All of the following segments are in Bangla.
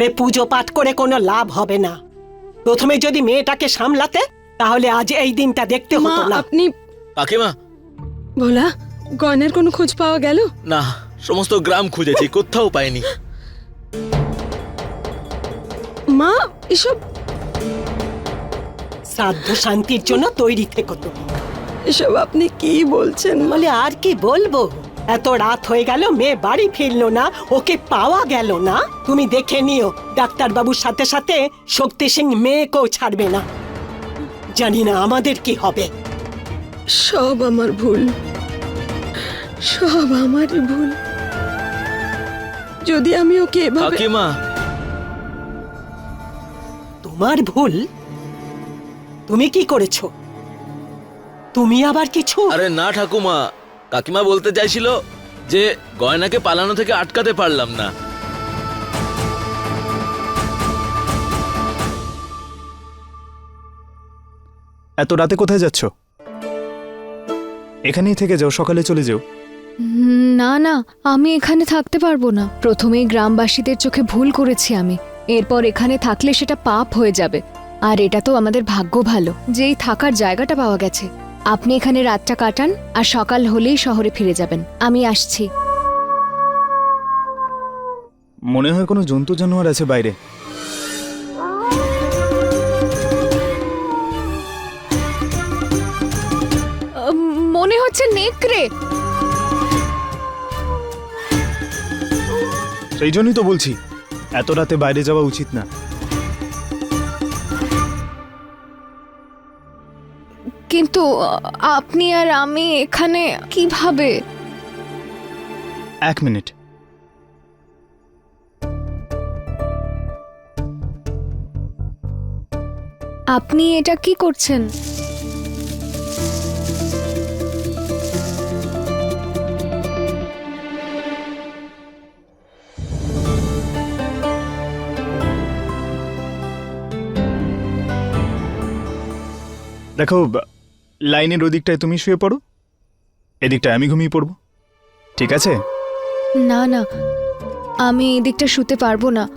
আরে পুজো পাঠ করে কোনো লাভ হবে না। প্রথমে যদি মেয়েটাকে সামলাতে তাহলে আজ এই দিনটা দেখতে মা হতো না। আপনি কাকিমা। ভোলা গয়নার কোনো খোঁজ পাওয়া গেল? না সমস্ত গ্রাম খুঁজেছি কোথাও পাইনি। মা এসব শ্রাদ্ধ শান্তির জন্য তৈরি থেকো তুমি। এসব আপনি কি বলছেন বলে আর কি বলব? এত রাত হয়ে গেল মেয়ে বাড়ি ফিরলো না ওকে পাওয়া গেল না। তুমি দেখে নিও ডাক্তার বাবুর সাথে সাথে শক্তি সিং মেয়েকেও ছাড়বে না। জানি না আমাদের কি হবে। সব আমার ভুল। সব আমারই ভুল। যদি আমি ওকে এভাবে কাকিমা। তোমার ভুল? তুমি কি করেছ? তুমি আবার কিছু আরে না ঠাকুমা। কাকিমা বলতে চাইছিল যে গয়নাকে পালানো থেকে আটকাতে পারলাম না। এত রাতে কোথায় যাচ্ছ? এখানেই থেকে যাও সকালে চলে যাও। হুম, না না আমি এখানে থাকতে পারব না। প্রথমেই গ্রামবাসীদের চোখে ভুল করেছি আমি। এরপর এখানে থাকলে সেটা পাপ হয়ে যাবে। আর এটা তো আমাদের ভাগ্য ভালো। যে এই থাকার জায়গাটা পাওয়া গেছে। আপনি এখানে রাতটা কাটান আর সকাল হলেই শহরে ফিরে যাবেন। আমি আসছি। মনে হয় কোনো জন্তু জানোয়ার আছে বাইরে। মনে হচ্ছে নেকড়ে। সেই জন্যই তো বলছি এত রাতে বাইরে যাওয়া উচিত না। কিন্তু আপনি আর আমি এখানে কীভাবে? এক মিনিট। আপনি এটা কি করছেন? দেখো লাইনের ওদিকটায় তুমি শুয়ে পড়ো। এদিকটায় আমি ঘুমিয়ে পড়ব। ঠিক আছে? না না আমি এদিকটা শুতে পারব না।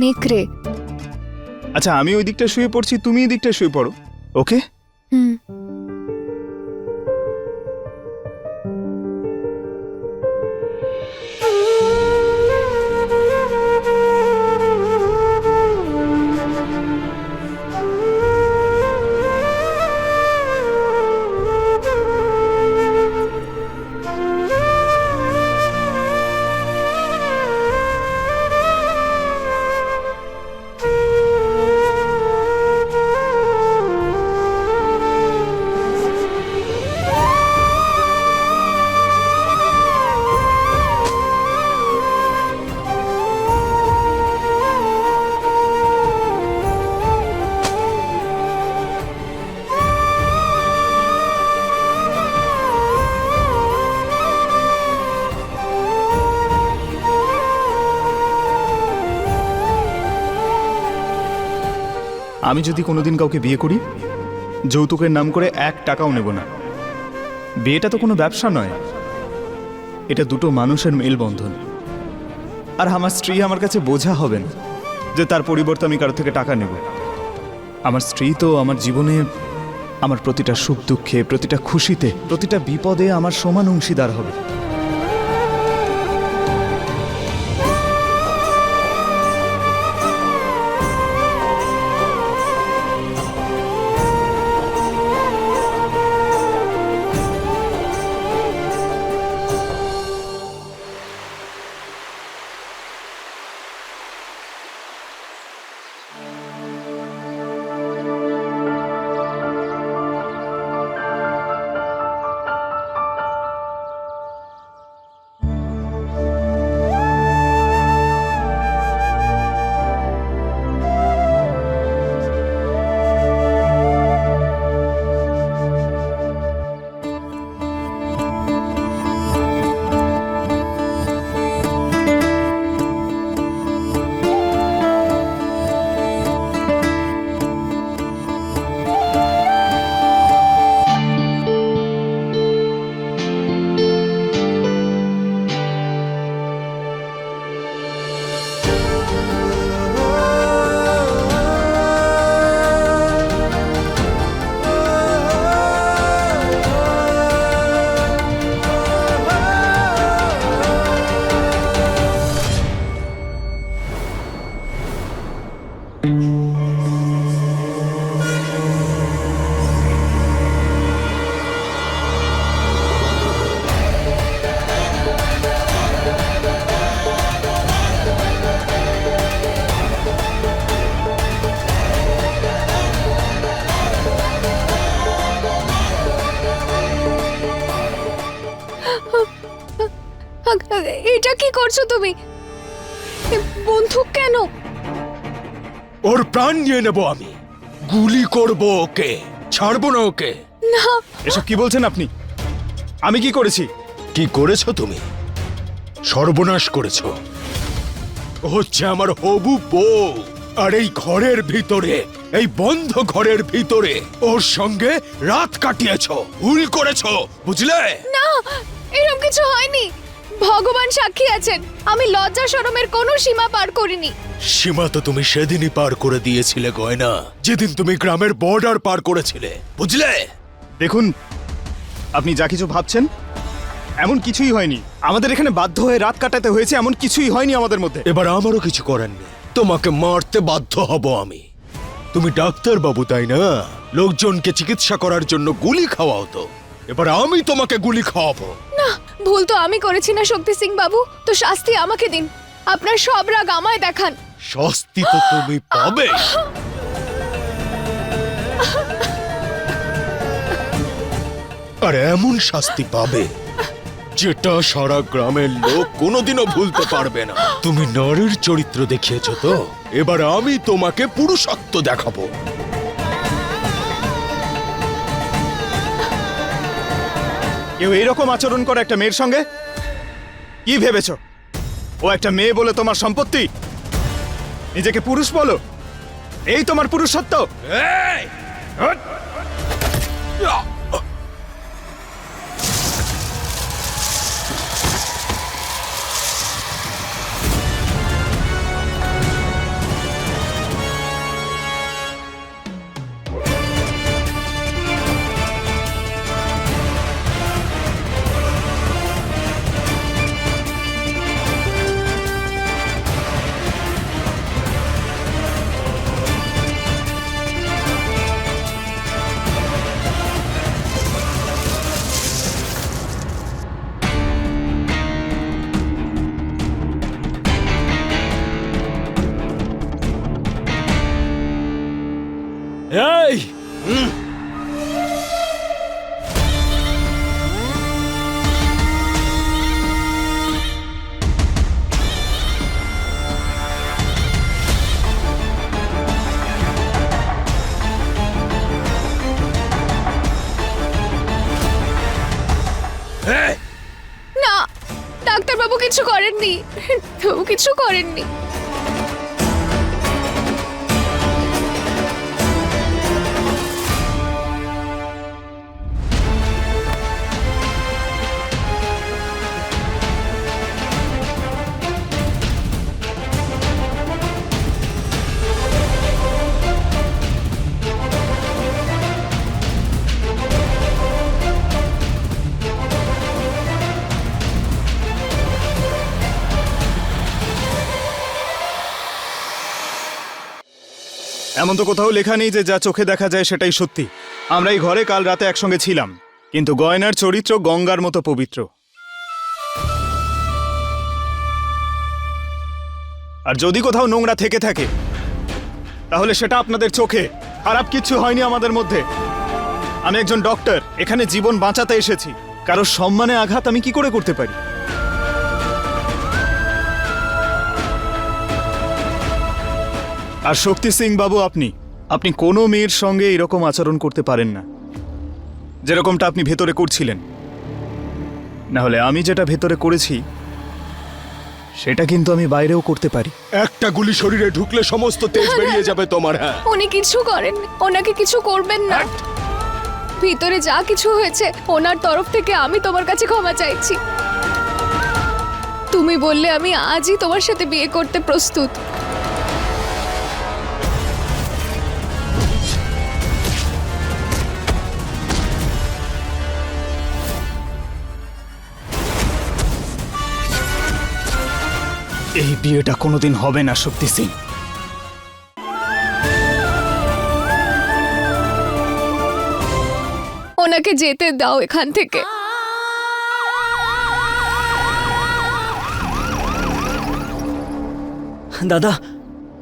নেকড়ে আচ্ছা আমি ওই দিকটা শুয়ে পড়ছি তুমি এই দিকটা শুয়ে পড়ো ওকে? হুম। আমি যদি কোনোদিন কাউকে বিয়ে করি, যৌতুকের নাম করে এক টাকাও নেব না। বিয়েটা তো কোনো ব্যবসা নয়। এটা দুটো মানুষের মেলবন্ধন। আর আমার স্ত্রী আমার কাছে বোঝা হবেন যে তার পরিবর্তে আমি কারও থেকে টাকা নেব। আমার স্ত্রী তো আমার জীবনে আমার প্রতিটা সুখ দুঃখে, প্রতিটা খুশিতে, প্রতিটা বিপদে আমার সমান অংশীদার হবে। এটা কি করছ তুমি? বন্দুক কেন? ওর প্রাণ নিয়ে নেব আমি। গুলি করব ওকে ছাড়বো না ওকে। না। এসব কি বলছেন আপনি? আমি কি করেছি? কি করেছ তুমি? সর্বনাশ করেছ। হচ্ছে আমার হবু বউ। আর এই ঘরের ভিতরে এই বন্ধ ঘরের ভিতরে ওর সঙ্গে রাত কাটিয়েছ ভুল করেছ বুঝলে? না এরকম কিছু হয়নি। ভগবান সাক্ষী আছেন। আমি লজ্জা শরমের কোনো সীমা পার করিনি। সীমা তো তুমি সেদিনই পার করে দিয়েছিলে গয়না। যেদিন তুমি গ্রামের বর্ডার পার করেছিলে বুঝলে? দেখুন আপনি যা কিছু ভাবছেন এমন কিছুই হয়নি। আমাদের এখানে বাধ্য হয়ে রাত কাটাতে হয়েছে এমন কিছুই হয়নি আমাদের মধ্যে। এবার আমারও কিছু করার নেই। তোমাকে মারতে বাধ্য হব আমি। তুমি ডাক্তার বাবু তাই না? লোকজনকে চিকিৎসা করার জন্য গুলি খাওয়াও তো। এবার আমি তোমাকে গুলি খাওয়াবো। না, ভুল তো আমি করেছি না, শক্তি সিং বাবু। তো শাস্তি আমাকে দিন। আপনার সব রাগ আমায় দেখান। শাস্তি তো তুমি পাবে। আর এমন শাস্তি পাবে, যেটা সারা গ্রামের লোক কোনোদিনও ভুলতে পারবে না। তুমি নারীর চরিত্র দেখিয়েছ তো? এবার আমি তোমাকে পুরুষত্ব দেখাবো। কেউ এরকম আচরণ করে একটা মেয়ের সঙ্গে? কি ভেবেছ? ও একটা মেয়ে বলে তোমার সম্পত্তি? নিজেকে পুরুষ বলো। এই তোমার পুরুষত্ব। করেননি। এমন তো কোথাও লেখা নেই যে যা চোখে দেখা যায় সেটাই সত্যি। আমরা এই ঘরে কাল রাতে একসঙ্গে ছিলাম, কিন্তু গয়নার চরিত্র গঙ্গার মতো পবিত্র। আর যদি কোথাও নোংরা থেকে থাকে, তাহলে সেটা আপনাদের চোখে। খারাপ কিছু হয়নি আমাদের মধ্যে। আমি একজন ডক্টর, এখানে জীবন বাঁচাতে এসেছি। কারও সম্মানে আঘাত আমি কি করে করতে পারি? আর শক্তি সিং বাবু আপনি আপনি কোনো মেয়ের সঙ্গে এরকম আচরণ করতে পারেন না। যেরকমটা আপনি ভেতরে করছিলেন। না হলে আমি যেটা ভেতরে করেছি সেটা কিন্তু আমি বাইরেও করতে পারি। একটা গুলি শরীরে ঢুকলে সমস্ত তেজ বেরিয়ে যাবে তোমার হ্যাঁ। উনি কিছু করেন ওনাকে কিছু করবেন না। ভিতরে যা কিছু হয়েছে ওনার তরফ থেকে আমি তোমার কাছে ক্ষমা চাইছি। তুমি বললে আমি আজই তোমার সাথে বিয়ে করতে প্রস্তুত। এই বিয়েটা কোনোদিন হবে না শক্তি সিং। ওনাকে যেতে দাও এখান থেকে। দাদা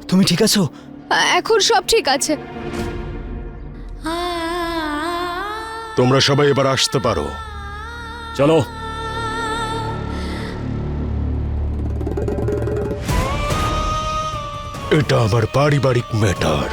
তুমি ঠিক আছো? এখন সব ঠিক আছে। তোমরা সবাই এবার আসতে পারো। চলো। এটা আমার পারিবারিক ম্যাটার